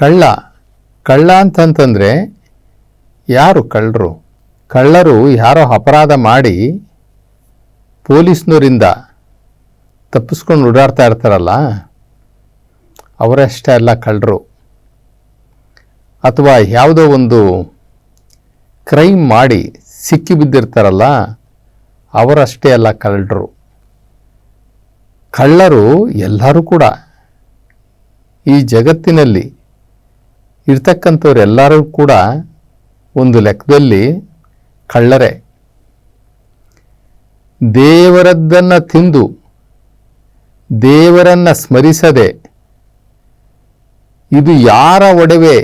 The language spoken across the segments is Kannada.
ಕಳ್ಳ. ಕಳ್ಳ ಅಂತಂತಂದರೆ ಯಾರು ಕಳ್ಳರು? ಕಳ್ಳರು ಯಾರೋ ಅಪರಾಧ ಮಾಡಿ ಪೊಲೀಸ್ನವರಿಂದ ತಪ್ಪಿಸ್ಕೊಂಡು ಓಡಾಡ್ತಾ ಇರ್ತಾರಲ್ಲ, ಅವರಷ್ಟೇ ಅಲ್ಲ ಕಳ್ಳರು. ಅಥವಾ ಯಾವುದೋ ಒಂದು ಕ್ರೈಮ್ ಮಾಡಿ ಸಿಕ್ಕಿ ಬಿದ್ದಿರ್ತಾರಲ್ಲ, ಅವರಷ್ಟೇ ಅಲ್ಲ ಕಳ್ಳರು. ಕಳ್ಳರು ಎಲ್ಲರೂ ಕೂಡ ಈ ಜಗತ್ತಿನಲ್ಲಿ ಇರ್ತಕ್ಕಂಥವ್ರೆಲ್ಲರೂ ಕೂಡ ಒಂದು ಲೆಕ್ಕದಲ್ಲಿ ಕಳ್ಳರೆ. ದೇವರದ್ದನ್ನು ತಿಂದು, ದೇವರನ್ನು ಸ್ಮರಿಸದೆ, ಇದು ಯಾರ ಒಡವೆ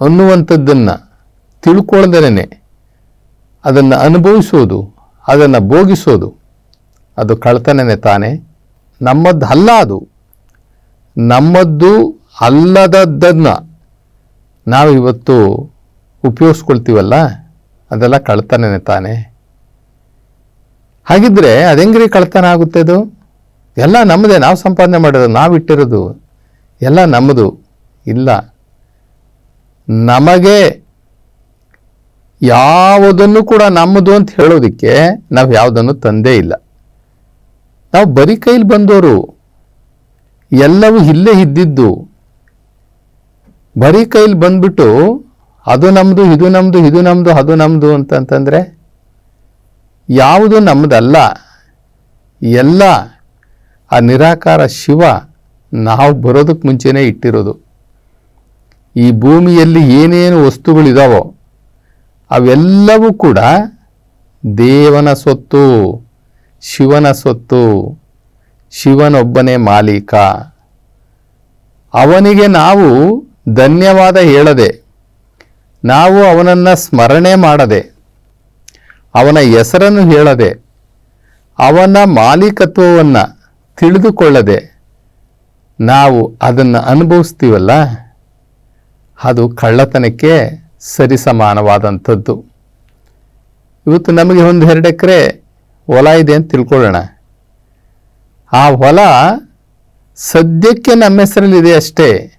ಅನ್ನುವಂಥದ್ದನ್ನು ತಿಳ್ಕೊಳ್ದೇನೆ ಅದನ್ನು ಅನುಭವಿಸೋದು, ಅದನ್ನು ಭೋಗಿಸೋದು, ಅದು ಕಳ್ತನೇ ತಾನೇ. ನಮ್ಮದ್ದು ಅಲ್ಲ ಅದು. ನಮ್ಮದ್ದು ಅಲ್ಲದದ್ದನ್ನು ನಾವು ಇವತ್ತು ಉಪಯೋಗಿಸ್ಕೊಳ್ತೀವಲ್ಲ? ಅದೆಲ್ಲ ಕಳ್ತಾನೇ ತಾನೆ? ಹಾಗಿದ್ರೆ ಅದೆಂಗ್ರಿ ಕಳ್ತನ ಆಗುತ್ತೆ ಅದು? ಎಲ್ಲ ನಮ್ಮದೇ ನಾವು ಸಂಪಾದನೆ ಮಾಡಿರೋದು, ನಾವು ಇಟ್ಟಿರೋದು, ಎಲ್ಲ ನಮ್ಮದು ಇಲ್ಲ. ನಮಗೆ ಯಾವುದನ್ನು ಕೂಡ ನಮ್ಮದು ಅಂತ ಹೇಳೋದಕ್ಕೆ ನಾವು ಯಾವುದನ್ನು ತಂದೇ ಇಲ್ಲ. ನಾವು ಬರೀ ಕೈಲಿ ಬಂದವರು ಎಲ್ಲವೂ ಇಲ್ಲೇ ಇದ್ದಿದ್ದು ಬರೀ ಕೈಲಿ ಬಂದ್ಬಿಟ್ಟು ಅದು ನಮ್ಮದು ಇದು ನಮ್ಮದು ಇದು ನಮ್ಮದು ಅದು ನಮ್ಮದು ಅಂತಂತಂದರೆ ಯಾವುದು ನಮ್ಮದಲ್ಲ ಎಲ್ಲ ಆ ನಿರಾಕಾರ ಶಿವ ನಾವು ಬರೋದಕ್ಕೆ ಮುಂಚೆನೇ ಇಟ್ಟಿರೋದು. ಈ ಭೂಮಿಯಲ್ಲಿ ಏನೇನು ವಸ್ತುಗಳಿದಾವೋ ಅವೆಲ್ಲವೂ ಕೂಡ ದೇವನ ಸೊತ್ತು ಶಿವನ ಸೊತ್ತು ಶಿವನೊಬ್ಬನೇ ಮಾಲೀಕ. ಅವನಿಗೆ ನಾವು ಧನ್ಯವಾದ ಹೇಳದೆ, ನಾವು ಅವನನ್ನು ಸ್ಮರಣೆ ಮಾಡದೆ, ಅವನ ಹೆಸರನ್ನು ಹೇಳದೆ, ಅವನ ಮಾಲೀಕತ್ವವನ್ನು ತಿಳಿದುಕೊಳ್ಳದೆ, ನಾವು ಅದನ್ನು ಅನುಭವಿಸ್ತೀವಲ್ಲ? ಅದು ಕಳ್ಳತನಕ್ಕೆ ಸರಿಸಮಾನವಾದಂಥದ್ದು. ಇವತ್ತು ನಮಗೆ ಒಂದು ಎರಡು ಎಕರೆ ಹೊಲ ಇದೆ ಅಂತ ತಿಳ್ಕೊಳ್ಳೋಣ. ಆ ಹೊಲ ಸದ್ಯಕ್ಕೆ ನಮ್ಮ ಹೆಸರಲ್ಲಿದೆ ಅಷ್ಟೇ.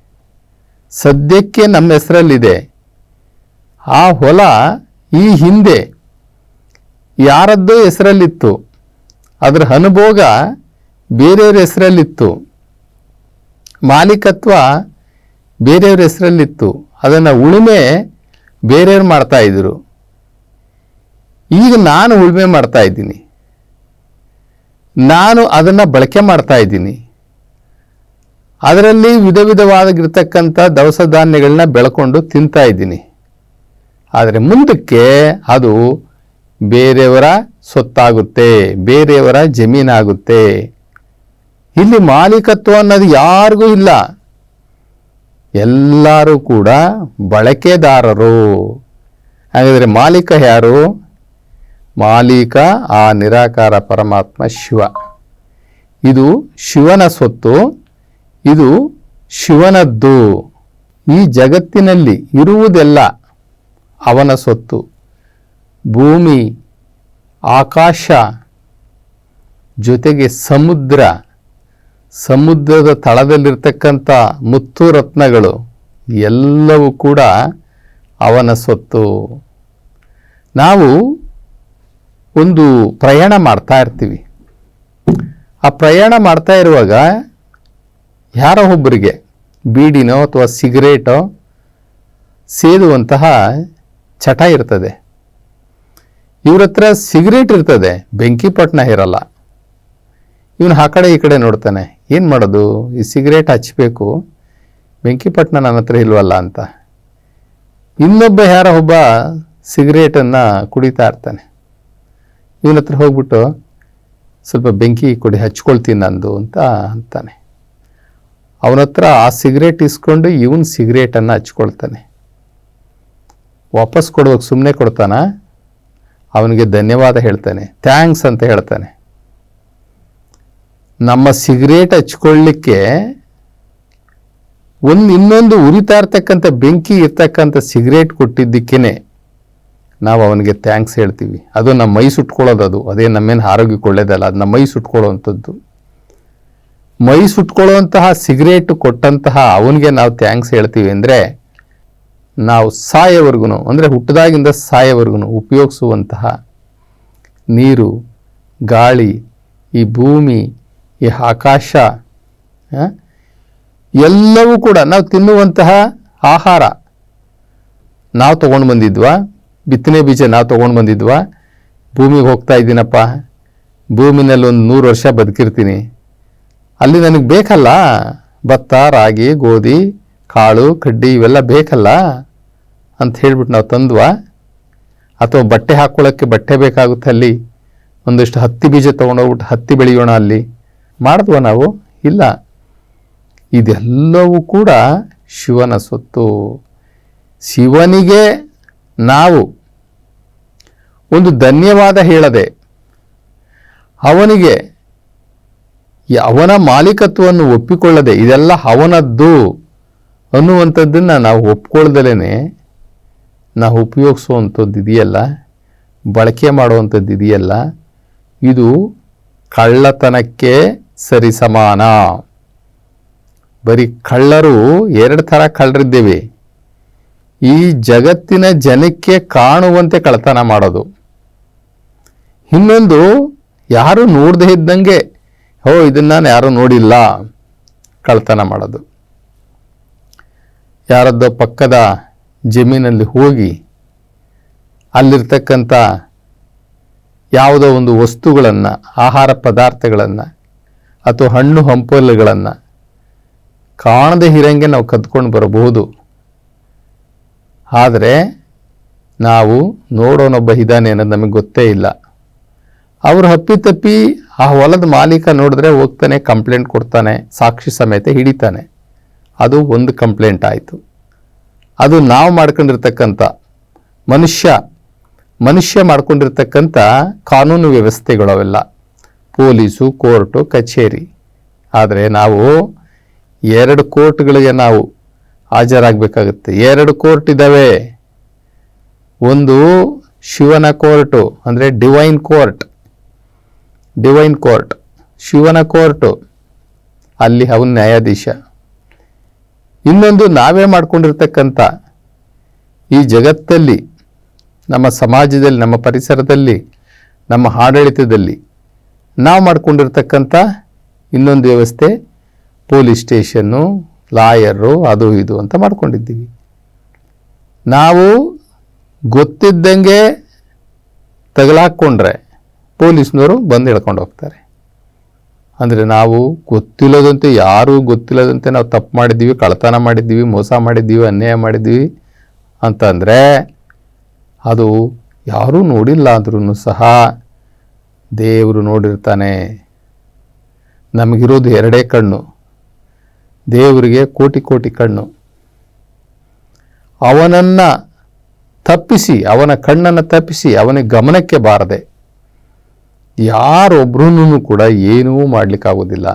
ಸದ್ಯಕ್ಕೆ ನಮ್ಮ ಹೆಸರಲ್ಲಿದೆ. ಆ ಹೊಲ ಈ ಹಿಂದೆ ಯಾರದ್ದೋ ಹೆಸರಲ್ಲಿತ್ತು. ಅದರ ಅನುಭೋಗ ಬೇರೆಯವ್ರ ಹೆಸರಲ್ಲಿತ್ತು. ಮಾಲೀಕತ್ವ ಬೇರೆಯವ್ರ ಹೆಸರಲ್ಲಿತ್ತು. ಅದನ್ನು ಉಳುಮೆ ಬೇರೆಯವ್ರು ಮಾಡ್ತಾಯಿದ್ರು ಈಗ ನಾನು ಉಳುಮೆ ಮಾಡ್ತಾ ಇದ್ದೀನಿ. ನಾನು ಅದನ್ನು ಬಳಕೆ ಮಾಡ್ತಾ ಇದ್ದೀನಿ. ಅದರಲ್ಲಿ ವಿಧ ವಿಧವಾಗಿರ್ತಕ್ಕಂಥ ದವಸ ಧಾನ್ಯಗಳನ್ನ ಬೆಳ್ಕೊಂಡು ತಿಂತಾ ಇದ್ದೀನಿ. ಆದರೆ ಮುಂದಕ್ಕೆ ಅದು ಬೇರೆಯವರ ಸೊತ್ತಾಗುತ್ತೆ ಬೇರೆಯವರ ಜಮೀನಾಗುತ್ತೆ. ಇಲ್ಲಿ ಮಾಲೀಕತ್ವ ಅನ್ನೋದು ಯಾರಿಗೂ ಇಲ್ಲ. ಎಲ್ಲರೂ ಕೂಡ ಬಳಕೆದಾರರು. ಹಾಗಾದರೆ ಮಾಲೀಕ ಯಾರು? ಮಾಲೀಕ ಆ ನಿರಾಕಾರ ಪರಮಾತ್ಮ ಶಿವ. ಇದು ಶಿವನ ಸೊತ್ತು ಇದು ಶಿವನದ್ದು. ಈ ಜಗತ್ತಿನಲ್ಲಿ ಇರುವುದೆಲ್ಲ ಅವನ ಸೊತ್ತು ಭೂಮಿ, ಆಕಾಶ, ಜೊತೆಗೆ ಸಮುದ್ರ. ಸಮುದ್ರದ ತಳದಲ್ಲಿರ್ತಕ್ಕಂಥ ಮುತ್ತು ರತ್ನಗಳು ಎಲ್ಲವೂ ಕೂಡ ಅವನ ಸೊತ್ತು ನಾವು ಒಂದು ಪ್ರಯಾಣ ಮಾಡ್ತಾ ಇರ್ತೀವಿ. ಆ ಪ್ರಯಾಣ ಮಾಡ್ತಾ ಇರುವಾಗ ಯಾರೋ ಒಬ್ಬರಿಗೆ ಬೀಡಿನೋ ಅಥವಾ ಸಿಗರೇಟೋ ಸೇದುವಂತಹ ಚಟ ಇರ್ತದೆ. ಇವ್ರ ಹತ್ರ ಸಿಗರೇಟ್ ಇರ್ತದೆ, ಬೆಂಕಿ ಪಟ್ನ ಇರಲ್ಲ. ಇವನು ಆ ಕಡೆ ಈ ಕಡೆ ನೋಡ್ತಾನೆ, ಏನು ಮಾಡೋದು? ಈ ಸಿಗರೇಟ್ ಹಚ್ಚಬೇಕು ಬೆಂಕಿಪಟ್ಟಣ ನನ್ನ ಹತ್ರ ಇಲ್ವಲ್ಲ ಅಂತ. ಇನ್ನೊಬ್ಬ ಯಾರೋ ಒಬ್ಬ ಸಿಗರೇಟನ್ನು ಕುಡಿತಾ ಇರ್ತಾನೆ. ಇವನ ಹತ್ರ ಹೋಗ್ಬಿಟ್ಟು ಸ್ವಲ್ಪ ಬೆಂಕಿ ಕೊಡಿ, ಹಚ್ಕೊಳ್ತೀನಿ ನಂದು ಅಂತ ಅಂತಾನೆ. ಅವನ ಹತ್ರ ಆ ಸಿಗರೇಟ್ ಇಸ್ಕೊಂಡು ಇವನ್ ಸಿಗರೇಟನ್ನು ಹಚ್ಕೊಳ್ತಾನೆ. ವಾಪಸ್ ಕೊಡೋಕೆ ಸುಮ್ಮನೆ ಕೊಡ್ತಾನ? ಅವನಿಗೆ ಧನ್ಯವಾದ ಹೇಳ್ತಾನೆ. ಥ್ಯಾಂಕ್ಸ್ ಅಂತ ಹೇಳ್ತಾನೆ. ನಮ್ಮ ಸಿಗರೇಟ್ ಹಚ್ಕೊಳ್ಳಿಕ್ಕೆ ಒಂದು ಇನ್ನೊಂದು ಉರಿತಾ ಇರ್ತಕ್ಕಂಥ ಬೆಂಕಿ ಇರ್ತಕ್ಕಂಥ ಸಿಗರೇಟ್ ಕೊಟ್ಟಿದ್ದಕ್ಕೇ ನಾವು ಅವನಿಗೆ ಥ್ಯಾಂಕ್ಸ್ ಹೇಳ್ತೀವಿ. ಅದು ನಮ್ಮ ಮೈ ಸುಟ್ಕೊಳ್ಳೋದು ಅದು. ಅದೇ ನಮ್ಮೇನು ಆರೋಗ್ಯಕ್ಕೆ ಒಳ್ಳೇದಲ್ಲ ಅದು ನಮ್ಮ ಮೈ ಸುಟ್ಕೊಳ್ಳೋವಂಥದ್ದು ಮೈ ಸುಟ್ಕೊಳ್ಳುವಂತಹ ಸಿಗರೇಟ್ ಕೊಟ್ಟಂತಹ ಅವನಿಗೆ ನಾವು ಥ್ಯಾಂಕ್ಸ್ ಹೇಳ್ತೀವಿ ಅಂದರೆ ನಾವು ಸಾಯವರೆಗೂ ಅಂದರೆ ಹುಟ್ಟದಾಗಿಂದ ಸಾಯವರೆಗೂ ಉಪಯೋಗಿಸುವಂತಹ ನೀರು, ಗಾಳಿ, ಈ ಭೂಮಿ, ಈ ಆಕಾಶ ಎಲ್ಲವೂ ಕೂಡ ನಾವು ತಿನ್ನುವಂತಹ ಆಹಾರ. ನಾವು ತೊಗೊಂಡು ಬಂದಿದ್ವಾ? ಬಿತ್ತನೆ ಬೀಜ ನಾವು ತೊಗೊಂಡು ಬಂದಿದ್ವಾ? ಭೂಮಿಗೆ ಹೋಗ್ತಾ ಇದ್ದೀನಪ್ಪ. ಭೂಮಿನಲ್ಲಿ ಒಂದು ನೂರು ವರ್ಷ ಬದುಕಿರ್ತೀನಿ. ಅಲ್ಲಿ ನನಗೆ ಬೇಕಲ್ಲ? ಭತ್ತ, ರಾಗಿ, ಗೋಧಿ, ಕಾಳು, ಕಡ್ಡಿ ಇವೆಲ್ಲ ಬೇಕಲ್ಲ? ಅಂತ ಹೇಳ್ಬಿಟ್ಟು ನಾವು ತಂದ್ವಾ? ಅಥವಾ ಬಟ್ಟೆ ಹಾಕ್ಕೊಳ್ಳೋಕ್ಕೆ ಬಟ್ಟೆ ಬೇಕಾಗುತ್ತೆ ಅಲ್ಲಿ? ಒಂದಿಷ್ಟು ಹತ್ತಿ ಬೀಜ ತೊಗೊಂಡೋಗ್ಬಿಟ್ಟು ಹತ್ತಿ ಬೆಳೆಯೋಣ ಅಲ್ಲಿ? ಮಾಡಿದ್ವ ನಾವು? ಇಲ್ಲ. ಇದೆಲ್ಲವೂ ಕೂಡ ಶಿವನ ಸೊತ್ತು. ಶಿವನಿಗೆ ನಾವು ಒಂದು ಧನ್ಯವಾದ ಹೇಳದೆ ಅವನಿಗೆ ಅವನ ಮಾಲೀಕತ್ವವನ್ನು ಒಪ್ಪಿಕೊಳ್ಳದೆ ಇದೆಲ್ಲ ಅವನದ್ದು ಅನ್ನುವಂಥದ್ದನ್ನು ನಾವು ಒಪ್ಕೊಳ್ದಲೇ ನಾವು ಉಪಯೋಗಿಸುವಂಥದ್ದು ಇದೆಯಲ್ಲ, ಬಳಕೆ ಮಾಡುವಂಥದ್ದು ಇದೆಯಲ್ಲ, ಇದು ಕಳ್ಳತನಕ್ಕೆ ಸರಿಸಮಾನ. ಬರೀ ಕಳ್ಳರು ಎರಡು ಥರ ಕಳ್ಳರಿದ್ದೇವೆ. ಈ ಜಗತ್ತಿನ ಜನಕ್ಕೆ ಕಾಣುವಂತೆ ಕಳ್ಳತನ ಮಾಡೋದು. ಇನ್ನೊಂದು, ಯಾರು ನೋಡದೇ ಇದ್ದಂಗೆ ಓ ಇದನ್ನು ನಾನು ಯಾರೂ ನೋಡಿಲ್ಲ. ಕಳ್ತನ ಮಾಡೋದು. ಯಾರದ್ದೋ ಪಕ್ಕದ ಜಮೀನಲ್ಲಿ ಹೋಗಿ ಅಲ್ಲಿರ್ತಕ್ಕಂಥ ಯಾವುದೋ ಒಂದು ವಸ್ತುಗಳನ್ನು, ಆಹಾರ ಪದಾರ್ಥಗಳನ್ನು ಅಥವಾ ಹಣ್ಣು ಹಂಪಲುಗಳನ್ನು ಕಾಣದೆ ಹಿರಂಗೆ ನಾವು ಕದ್ಕೊಂಡು ಬರಬಹುದು. ಆದರೆ ನಾವು ನೋಡೋನೊಬ್ಬ ಇದ್ದಾನೆ ಅನ್ನೋದು ನಮಗೆ ಗೊತ್ತೇ ಇಲ್ಲ. ಅವರು ಹಪ್ಪಿತಪ್ಪಿ ಆ ಹೊಲದ ಮಾಲೀಕ ನೋಡಿದ್ರೆ ಹೋಗ್ತಾನೆ ಕಂಪ್ಲೇಂಟ್ ಕೊಡ್ತಾನೆ, ಸಾಕ್ಷಿ ಸಮೇತ ಹಿಡಿತಾನೆ. ಅದು ಒಂದು ಕಂಪ್ಲೇಂಟ್ ಆಯಿತು. ಅದು ನಾವು ಮಾಡ್ಕೊಂಡಿರ್ತಕ್ಕಂಥ ಮನುಷ್ಯ ಮನುಷ್ಯ ಮಾಡ್ಕೊಂಡಿರ್ತಕ್ಕಂಥ ಕಾನೂನು ವ್ಯವಸ್ಥೆಗಳು ಅವೆಲ್ಲ. ಪೊಲೀಸು, ಕೋರ್ಟು, ಕಚೇರಿ. ಆದರೆ ನಾವು ಎರಡು ಕೋರ್ಟ್ಗಳಿಗೆ ನಾವು ಹಾಜರಾಗಬೇಕಾಗುತ್ತೆ. ಎರಡು ಕೋರ್ಟ್ ಇದ್ದಾವೆ. ಒಂದು ಶಿವನ ಕೋರ್ಟು, ಅಂದರೆ ಡಿವೈನ್ ಕೋರ್ಟ್ ಡಿವೈನ್ ಕೋರ್ಟ್ ಶಿವನ ಕೋರ್ಟು, ಅಲ್ಲಿ ಅವನ ನ್ಯಾಯಾಧೀಶ. ಇನ್ನೊಂದು ನಾವೇ ಮಾಡಿಕೊಂಡಿರ್ತಕ್ಕಂಥ ಈ ಜಗತ್ತಲ್ಲಿ, ನಮ್ಮ ಸಮಾಜದಲ್ಲಿ, ನಮ್ಮ ಪರಿಸರದಲ್ಲಿ, ನಮ್ಮ ಆಡಳಿತದಲ್ಲಿ ನಾವು ಮಾಡಿಕೊಂಡಿರ್ತಕ್ಕಂಥ ಇನ್ನೊಂದು ವ್ಯವಸ್ಥೆ, ಪೊಲೀಸ್ ಸ್ಟೇಷನ್ನು, ಲಾಯರು, ಅದು ಇದು ಅಂತ ಮಾಡ್ಕೊಂಡಿದ್ದೀವಿ. ನಾವು ಗೊತ್ತಿದ್ದಂಗೆ ತಗಲಾಕೊಂಡ್ರೆ ಪೊಲೀಸ್ನವರು ಬಂದು ಎಳ್ಕೊಂಡು ಹೋಗ್ತಾರೆ. ಅಂದರೆ ನಾವು ಗೊತ್ತಿಲ್ಲದಂತೆ, ಯಾರೂ ಗೊತ್ತಿಲ್ಲದಂತೆ ನಾವು ತಪ್ಪು ಮಾಡಿದ್ದೀವಿ, ಕಳ್ಳತನ ಮಾಡಿದ್ದೀವಿ, ಮೋಸ ಮಾಡಿದ್ದೀವಿ, ಅನ್ಯಾಯ ಮಾಡಿದ್ದೀವಿ ಅಂತಂದರೆ ಅದು ಯಾರೂ ನೋಡಿಲ್ಲ ಅಂದ್ರೂ ಸಹ ದೇವರು ನೋಡಿರ್ತಾನೆ. ನಮಗಿರೋದು ಎರಡೇ ಕಣ್ಣು. ದೇವರಿಗೆ ಕೋಟಿ ಕೋಟಿ ಕಣ್ಣು. ಅವನನ್ನು ತಪ್ಪಿಸಿ, ಅವನ ಕಣ್ಣನ್ನು ತಪ್ಪಿಸಿ, ಅವನಿಗೆ ಗಮನಕ್ಕೆ ಬಾರದೆ ಯಾರೊಬ್ಬರೂ ಕೂಡ ಏನೂ ಮಾಡಲಿಕ್ಕಾಗೋದಿಲ್ಲ.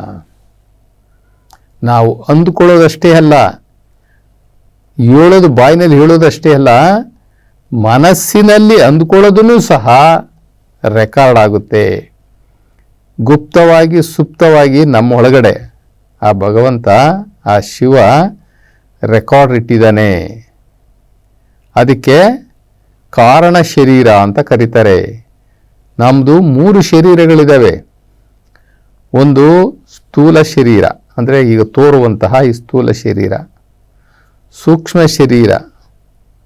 ನಾವು ಅಂದುಕೊಳ್ಳೋದಷ್ಟೇ ಅಲ್ಲ, ಹೇಳೋದು ಬಾಯಿನಲ್ಲಿ ಹೇಳೋದಷ್ಟೇ ಅಲ್ಲ, ಮನಸ್ಸಿನಲ್ಲಿ ಅಂದುಕೊಳ್ಳೋದನ್ನು ಸಹ ರೆಕಾರ್ಡ್ ಆಗುತ್ತೆ. ಗುಪ್ತವಾಗಿ, ಸುಪ್ತವಾಗಿ ನಮ್ಮ ಒಳಗಡೆ ಆ ಭಗವಂತ, ಆ ಶಿವ ರೆಕಾರ್ಡ್ ಇಟ್ಟಿದ್ದಾನೆ. ಅದಕ್ಕೆ ಕಾರಣ ಶರೀರ ಅಂತ ಕರೀತಾರೆ. ನಮ್ಮದು ಮೂರು ಶರೀರಗಳಿದ್ದಾವೆ ಒಂದು ಸ್ಥೂಲ ಶರೀರ, ಅಂದರೆ ಈಗ ತೋರುವಂತಹ ಈ ಸ್ಥೂಲ ಶರೀರ, ಸೂಕ್ಷ್ಮ ಶರೀರ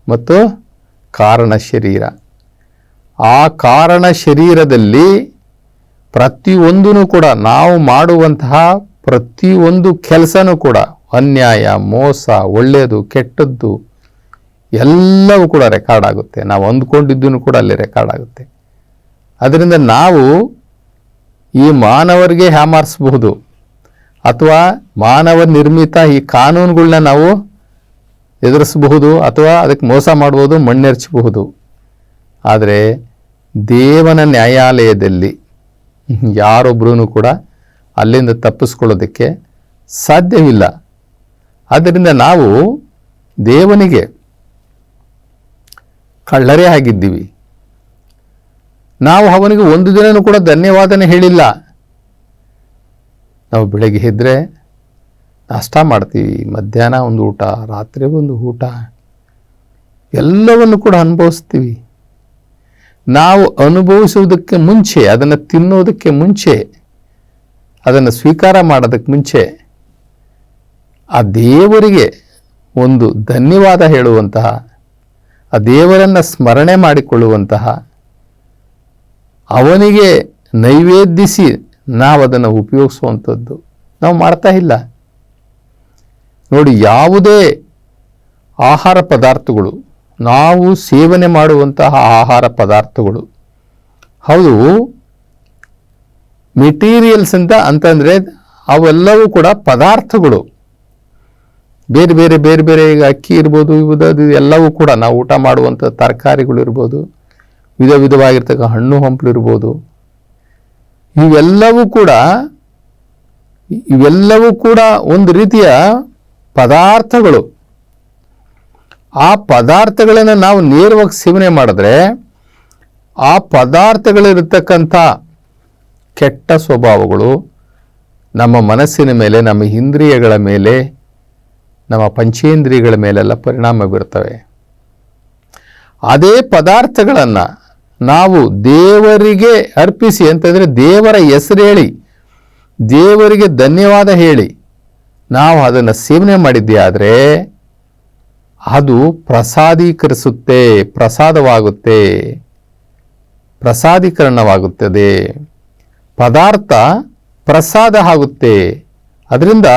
ಮತ್ತು ಕಾರಣ ಶರೀರ. ಆ ಕಾರಣ ಶರೀರದಲ್ಲಿ ಪ್ರತಿಯೊಂದೂ ಕೂಡ, ನಾವು ಮಾಡುವಂತಹ ಪ್ರತಿಯೊಂದು ಕೆಲಸನೂ ಕೂಡ, ಅನ್ಯಾಯ, ಮೋಸ, ಒಳ್ಳೆಯದು, ಕೆಟ್ಟದ್ದು, ಎಲ್ಲವೂ ಕೂಡ ರೆಕಾರ್ಡ್ ಆಗುತ್ತೆ. ನಾವು ಅಂದ್ಕೊಂಡಿದ್ದೂ ಕೂಡ ಅಲ್ಲಿ ರೆಕಾರ್ಡ್ ಆಗುತ್ತೆ. ಅದರಿಂದ ನಾವು ಈ ಮಾನವರಿಗೆ ಹ್ಯಾಮಾರಿಸಬಹುದು ಅಥವಾ ಮಾನವ ನಿರ್ಮಿತ ಈ ಕಾನೂನುಗಳನ್ನ ನಾವು ಎದುರಿಸಬಹುದು ಅಥವಾ ಅದಕ್ಕೆ ಮೋಸ ಮಾಡ್ಬೋದು, ಮಣ್ಣೆರಚಬಹುದು. ಆದರೆ ದೇವನ ನ್ಯಾಯಾಲಯದಲ್ಲಿ ಯಾರೊಬ್ಬರೂ ಕೂಡ ಅಲ್ಲಿಂದ ತಪ್ಪಿಸ್ಕೊಳ್ಳೋದಕ್ಕೆ ಸಾಧ್ಯವಿಲ್ಲ. ಆದ್ದರಿಂದ ನಾವು ದೇವನಿಗೆ ಕಳ್ಳರೇ ಆಗಿದ್ದೀವಿ. ನಾವು ಅವನಿಗೆ ಒಂದು ದಿನನೂ ಕೂಡ ಧನ್ಯವಾದನೆ ಹೇಳಿಲ್ಲ. ನಾವು ಬೆಳಗ್ಗೆ ಎದ್ದರೆ ನಾಷ್ಟ ಮಾಡ್ತೀವಿ, ಮಧ್ಯಾಹ್ನ ಒಂದು ಊಟ, ರಾತ್ರಿ ಒಂದು ಊಟ, ಎಲ್ಲವನ್ನು ಕೂಡ ಅನುಭವಿಸ್ತೀವಿ. ನಾವು ಅನುಭವಿಸುವುದಕ್ಕೆ ಮುಂಚೆ, ಅದನ್ನು ತಿನ್ನೋದಕ್ಕೆ ಮುಂಚೆ, ಅದನ್ನು ಸ್ವೀಕಾರ ಮಾಡೋದಕ್ಕೆ ಮುಂಚೆ, ಆ ದೇವರಿಗೆ ಒಂದು ಧನ್ಯವಾದ ಹೇಳುವಂತಹ, ಆ ದೇವರನ್ನು ಸ್ಮರಣೆ ಮಾಡಿಕೊಳ್ಳುವಂತಹ ಅವನಿಗೆ ನೈವೇದ್ಯಿಸಿ ನಾವು ಅದನ್ನು ಉಪಯೋಗಿಸುವಂಥದ್ದು. ನಾವು ಮಾಡ್ತಾ ಇಲ್ಲ. ನೋಡಿ, ಯಾವುದೇ ಆಹಾರ ಪದಾರ್ಥಗಳು, ನಾವು ಸೇವನೆ ಮಾಡುವಂತಹ ಆಹಾರ ಪದಾರ್ಥಗಳು, ಹೌದು ಮೆಟೀರಿಯಲ್ಸ್ ಅಂತ ಅಂತಂದರೆ ಅವೆಲ್ಲವೂ ಕೂಡ ಪದಾರ್ಥಗಳು. ಬೇರೆ ಬೇರೆ ಬೇರೆ ಬೇರೆ ಈಗ ಅಕ್ಕಿ ಇರ್ಬೋದು, ಇವುದು ಎಲ್ಲವೂ ಕೂಡ ನಾವು ಊಟ ಮಾಡುವಂಥ ತರಕಾರಿಗಳು ಇರ್ಬೋದು ವಿಧ ವಿಧವಾಗಿರ್ತಕ್ಕ ಹಣ್ಣು ಹಂಪಲು ಇರ್ಬೋದು. ಇವೆಲ್ಲವೂ ಕೂಡ ಇವೆಲ್ಲವೂ ಕೂಡ ಒಂದು ರೀತಿಯ ಪದಾರ್ಥಗಳು. ಆ ಪದಾರ್ಥಗಳನ್ನು ನಾವು ನೇರವಾಗಿ ಸೇವನೆ ಮಾಡಿದ್ರೆ, ಆ ಪದಾರ್ಥಗಳಿರತಕ್ಕಂಥ ಕೆಟ್ಟ ಸ್ವಭಾವಗಳು ನಮ್ಮ ಮನಸ್ಸಿನ ಮೇಲೆ, ನಮ್ಮ ಇಂದ್ರಿಯಗಳ ಮೇಲೆ, ನಮ್ಮ ಪಂಚೇಂದ್ರಿಯಗಳ ಮೇಲೆಲ್ಲ ಪರಿಣಾಮ ಬೀರ್ತವೆ. ಅದೇ ಪದಾರ್ಥಗಳನ್ನು ನಾವು ದೇವರಿಗೆ ಅರ್ಪಿಸಿ ಅಂತಂದರೆ ದೇವರ ಹೆಸರು ಹೇಳಿ, ದೇವರಿಗೆ ಧನ್ಯವಾದ ಹೇಳಿ, ನಾವು ಅದನ್ನು ಸೇವನೆ ಮಾಡಿದ್ದೇ ಆದರೆ ಅದು ಪ್ರಸಾದೀಕರಿಸುತ್ತೆ, ಪ್ರಸಾದವಾಗುತ್ತೆ, ಪ್ರಸಾದೀಕರಣವಾಗುತ್ತದೆ. ಪದಾರ್ಥ ಪ್ರಸಾದ ಆಗುತ್ತೆ. ಅದರಿಂದ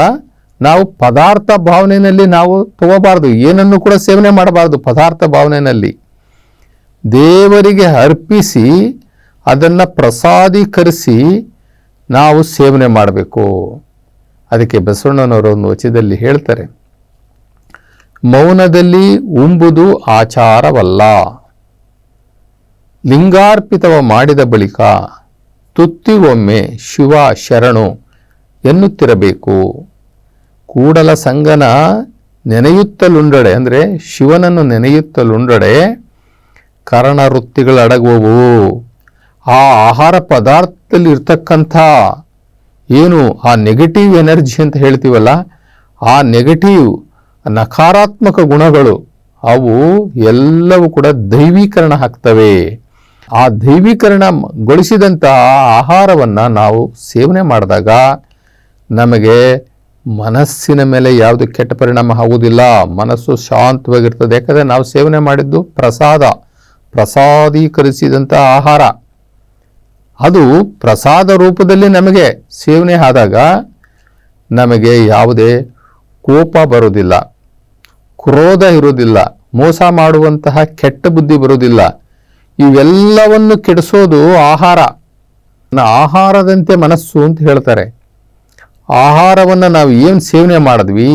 ನಾವು ಪದಾರ್ಥ ಭಾವನೆಯಲ್ಲಿ ನಾವು ತಗೋಬಾರ್ದು, ಏನನ್ನು ಕೂಡ ಸೇವನೆ ಮಾಡಬಾರ್ದು, ಪದಾರ್ಥ ಭಾವನೆಯಲ್ಲಿ. ದೇವರಿಗೆ ಅರ್ಪಿಸಿ ಅದನ್ನು ಪ್ರಸಾದೀಕರಿಸಿ ನಾವು ಸೇವನೆ ಮಾಡಬೇಕು. ಅದಕ್ಕೆ ಬಸವಣ್ಣನವರು ಒಂದು ವಚದಲ್ಲಿ ಹೇಳ್ತಾರೆ, ಮೌನದಲ್ಲಿ ಉಂಬುದು ಆಚಾರವಲ್ಲ. ಲಿಂಗಾರ್ಪಿತವ ಮಾಡಿದ ಬಳಿಕ ತುತ್ತಿಗೊಮ್ಮೆ ಶಿವ ಶರಣು ಎನ್ನುತ್ತಿರಬೇಕು. ಕೂಡಲ ಸಂಗನ ನೆನೆಯುತ್ತಲುಂಡಡೆ, ಅಂದರೆ ಶಿವನನ್ನು ನೆನೆಯುತ್ತಲುಂಡಡೆ ಕರಣ ವೃತ್ತಿಗಳಡಗುವವು ಆ ಆಹಾರ ಪದಾರ್ಥದಲ್ಲಿ ಇರ್ತಕ್ಕಂಥ ಏನು ಆ ನೆಗೆಟಿವ್ ಎನರ್ಜಿ ಅಂತ ಹೇಳ್ತೀವಲ್ಲ, ಆ ನೆಗೆಟಿವ್ ನಕಾರಾತ್ಮಕ ಗುಣಗಳು, ಅವು ಎಲ್ಲವೂ ಕೂಡ ದೈವೀಕರಣ ಆಗ್ತವೆ. ಆ ದೈವೀಕರಣಗೊಳಿಸಿದಂತಹ ಆಹಾರವನ್ನು ನಾವು ಸೇವನೆ ಮಾಡಿದಾಗ ನಮಗೆ ಮನಸ್ಸಿನ ಮೇಲೆ ಯಾವುದು ಕೆಟ್ಟ ಪರಿಣಾಮ ಆಗುವುದಿಲ್ಲ, ಮನಸ್ಸು ಶಾಂತವಾಗಿರ್ತದೆ. ಯಾಕಂದರೆ ನಾವು ಸೇವನೆ ಮಾಡಿದ್ದು ಪ್ರಸಾದ. ಪ್ರಸಾದೀಕರಿಸಿದಂಥ ಆಹಾರ. ಅದು ಪ್ರಸಾದ ರೂಪದಲ್ಲಿ ನಮಗೆ ಸೇವನೆ ಆದಾಗ ನಮಗೆ ಯಾವುದೇ ಕೋಪ ಬರುವುದಿಲ್ಲ, ಕ್ರೋಧ ಇರುವುದಿಲ್ಲ, ಮೋಸ ಮಾಡುವಂತಹ ಕೆಟ್ಟ ಬುದ್ಧಿ ಬರುವುದಿಲ್ಲ. ಇವೆಲ್ಲವನ್ನು ಕೆಡಿಸೋದು ಆಹಾರ. ಆಹಾರದಂತೆ ಮನಸ್ಸು ಅಂತ ಹೇಳ್ತಾರೆ. ಆಹಾರವನ್ನು ನಾವು ಏನು ಸೇವನೆ ಮಾಡಿದ್ವಿ,